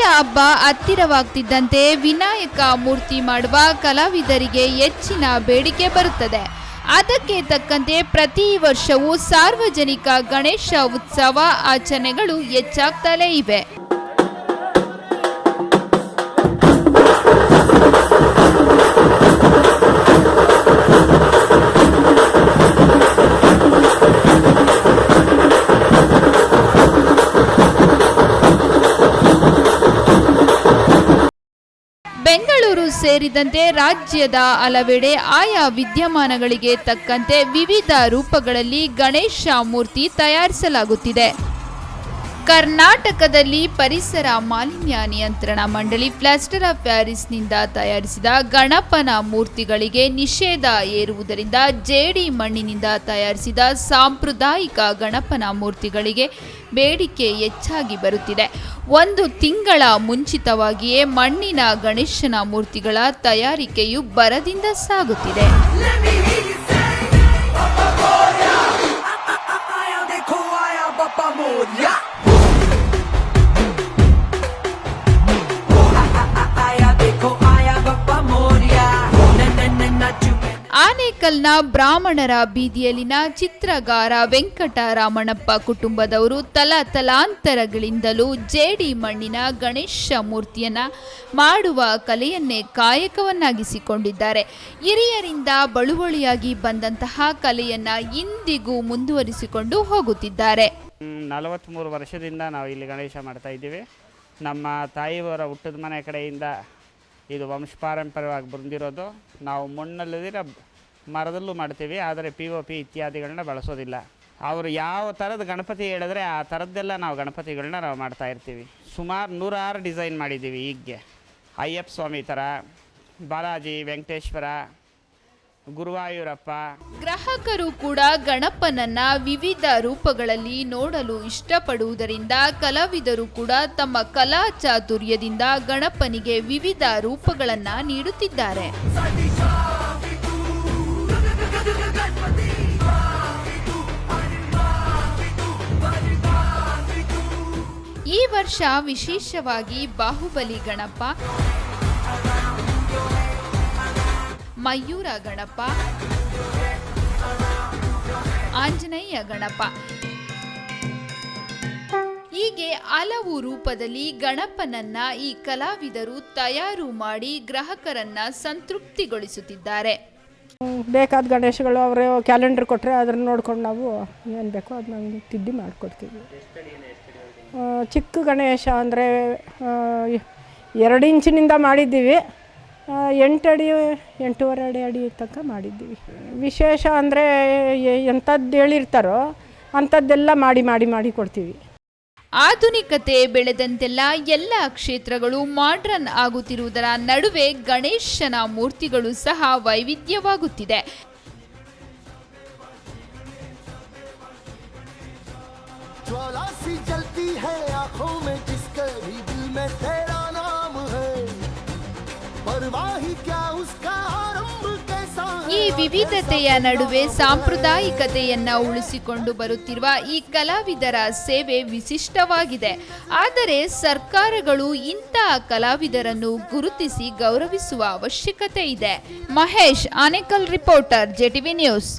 ಹಬ್ಬ ಹತ್ತಿರವಾಗ್ತಿದ್ದಂತೆ ವಿನಾಯಕ ಮೂರ್ತಿ ಮಾಡುವ ಕಲಾವಿದರಿಗೆ ಹೆಚ್ಚಿನ ಬೇಡಿಕೆ ಬರುತ್ತದೆ. ಅದಕ್ಕೆ ತಕ್ಕಂತೆ ಪ್ರತಿ ವರ್ಷವೂ ಸಾರ್ವಜನಿಕ ಗಣೇಶ ಉತ್ಸವ ಆಚರಣೆಗಳು ಹೆಚ್ಚಾಗ್ತಲೇ ಇವೆ. ಬೆಂಗಳೂರು ಸೇರಿದಂತೆ ರಾಜ್ಯದ ಹಲವೆಡೆ ಆಯಾ ವಿದ್ಯಮಾನಗಳಿಗೆ ತಕ್ಕಂತೆ ವಿವಿಧ ರೂಪಗಳಲ್ಲಿ ಗಣೇಶ ಮೂರ್ತಿ ತಯಾರಿಸಲಾಗುತ್ತಿದೆ. ಕರ್ನಾಟಕದಲ್ಲಿ ಪರಿಸರ ಮಾಲಿನ್ಯ ನಿಯಂತ್ರಣ ಮಂಡಳಿ ಪ್ಲಾಸ್ಟರ್ ಆಫ್ ಪ್ಯಾರಿಸ್ನಿಂದ ತಯಾರಿಸಿದ ಗಣಪನ ಮೂರ್ತಿಗಳಿಗೆ ನಿಷೇಧ ಏರುವುದರಿಂದ ಜೇಡಿ ಮಣ್ಣಿನಿಂದ ತಯಾರಿಸಿದ ಸಾಂಪ್ರದಾಯಿಕ ಗಣಪನ ಮೂರ್ತಿಗಳಿಗೆ ಬೇಡಿಕೆ ಹೆಚ್ಚಾಗಿ ಬರುತ್ತಿದೆ. ಒಂದು ತಿಂಗಳ ಮುಂಚಿತವಾಗಿಯೇ ಮಣ್ಣಿನ ಗಣೇಶನ ಮೂರ್ತಿಗಳ ತಯಾರಿಕೆಯು ಬರದಿಂದ ಸಾಗುತ್ತಿದೆ ಆನೇಕಲ್ನ ಬ್ರಾಹ್ಮಣರ ಬೀದಿಯಲ್ಲಿನ ಚಿತ್ರಗಾರ ವೆಂಕಟರಾಮಣಪ್ಪ ಕುಟುಂಬದವರು ತಲಾ ತಲಾಂತರಗಳಿಂದಲೂ ಜೇಡಿ ಮಣ್ಣಿನ ಗಣೇಶ ಮೂರ್ತಿಯನ್ನ ಮಾಡುವ ಕಲೆಯನ್ನೇ ಕಾಯಕವನ್ನಾಗಿಸಿಕೊಂಡಿದ್ದಾರೆ. ಹಿರಿಯರಿಂದ ಬಳುವಳಿಯಾಗಿ ಬಂದಂತಹ ಕಲೆಯನ್ನ ಇಂದಿಗೂ ಮುಂದುವರಿಸಿಕೊಂಡು ಹೋಗುತ್ತಿದ್ದಾರೆ. ನಲವತ್ತ್ಮೂರು ವರ್ಷದಿಂದ ನಾವು ಇಲ್ಲಿ ಗಣೇಶ ಮಾಡ್ತಾ ಇದ್ದೀವಿ. ನಮ್ಮ ತಾಯಿಯವರ ಹುಟ್ಟದ ಮನೆ ಕಡೆಯಿಂದ ಇದು ವಂಶಪಾರಂಪರ್ಯವಾಗಿ ಬಂದಿರೋದು. ನಾವು ಮಣ್ಣಲ್ಲದಿರ ಮರದಲ್ಲೂ ಮಾಡ್ತೀವಿ, ಆದರೆ ಪಿ ಒ ಪಿ ಇತ್ಯಾದಿಗಳನ್ನ ಬಳಸೋದಿಲ್ಲ. ಅವರು ಯಾವ ಥರದ ಗಣಪತಿ ಹೇಳಿದ್ರೆ ಆ ಥರದ್ದೆಲ್ಲ ನಾವು ಗಣಪತಿಗಳನ್ನ ನಾವು ಮಾಡ್ತಾ ಇರ್ತೀವಿ. ಸುಮಾರು ನೂರಾರು ಡಿಸೈನ್ ಮಾಡಿದ್ದೀವಿ ಈಗ್ಗೆ. ಅಯ್ಯಪ್ಪ ಸ್ವಾಮಿ ಥರ, ಬಾಲಾಜಿ, ವೆಂಕಟೇಶ್ವರ, ಗುರುವಾಯೂರಪ್ಪ. ಗ್ರಾಹಕರು ಕೂಡ ಗಣಪನನ್ನ ವಿವಿಧ ರೂಪಗಳಲ್ಲಿ ನೋಡಲು ಇಷ್ಟಪಡುವುದರಿಂದ ಕಲಾವಿದರು ಕೂಡ ತಮ್ಮ ಕಲಾ ಚಾತುರ್ಯದಿಂದ ಗಣಪನಿಗೆ ವಿವಿಧ ರೂಪಗಳನ್ನ ನೀಡುತ್ತಿದ್ದಾರೆ. ಈ ವರ್ಷ ವಿಶೇಷವಾಗಿ ಬಾಹುಬಲಿ ಗಣಪ, ಮಯೂರ ಗಣಪ, ಆಂಜನೇಯ ಗಣಪ. ಹೀಗೆ ಹಲವು ರೂಪದಲ್ಲಿ ಗಣಪನನ್ನ ಈ ಕಲಾವಿದರು ತಯಾರು ಮಾಡಿ ಗ್ರಾಹಕರನ್ನ ಸಂತೃಪ್ತಿಗೊಳಿಸುತ್ತಿದ್ದಾರೆ. ಬೇಕಾದ ಗಣೇಶಗಳು ಅವರು ಕ್ಯಾಲೆಂಡರ್ ಕೊಟ್ಟರೆ ಅದನ್ನು ನೋಡ್ಕೊಂಡು ನಾವು ಏನು ಬೇಕೋ ಅದನ್ನ ತಿದ್ದಿ ಮಾಡಿಕೊಡ್ತೀವಿ. ಚಿಕ್ಕ ಗಣೇಶ ಅಂದರೆ ಎರಡು ಇಂಚಿನಿಂದ ಮಾಡಿದ್ದೀವಿ. ಎಂಟು ಅಡಿ, ಎಂಟೂವರೆ ಅಡಿ ಅಡಿ ತನಕ ಮಾಡಿದ್ದೀವಿ. ವಿಶೇಷ ಅಂದರೆ ಎಂಥದ್ದು ಹೇಳಿರ್ತಾರೋ ಅಂಥದ್ದೆಲ್ಲ ಮಾಡಿ ಮಾಡಿ ಮಾಡಿ ಕೊಡ್ತೀವಿ. ಆಧುನಿಕತೆ ಬೆಳೆದಂತೆಲ್ಲ ಎಲ್ಲ ಕ್ಷೇತ್ರಗಳು ಮಾಡ್ರನ್ ಆಗುತ್ತಿರುವುದರ ನಡುವೆ ಗಣೇಶನ ಮೂರ್ತಿಗಳು ಸಹ ವೈವಿಧ್ಯವಾಗುತ್ತಿದೆ. ज्वाला सी जलती है आंखों में जिसके भी दिल में तेरा नाम है परवाही क्या उसका आरंभ कैसा ಈ है ವಿವಿಧತೆಯ ನಡುವೆ ಸಾಂಪ್ರದಾಯಿಕತೆಯನ್ನ ಉಳಿಸಿಕೊಂಡು ಬರುತ್ತಿರುವ ಈ ಕಲಾವಿದರ ಸೇವೆ ವಿಶಿಷ್ಟವಾಗಿದೆ ಆದರೆ ಸರ್ಕಾರಗಳು ಇಂತಹ ಕಲಾವಿದರನ್ನು ಗುರುತಿಸಿ ಗೌರವಿಸುವ ಅವಶ್ಯಕತೆ ಇದೆ Mahesh Anekal reporter JTV news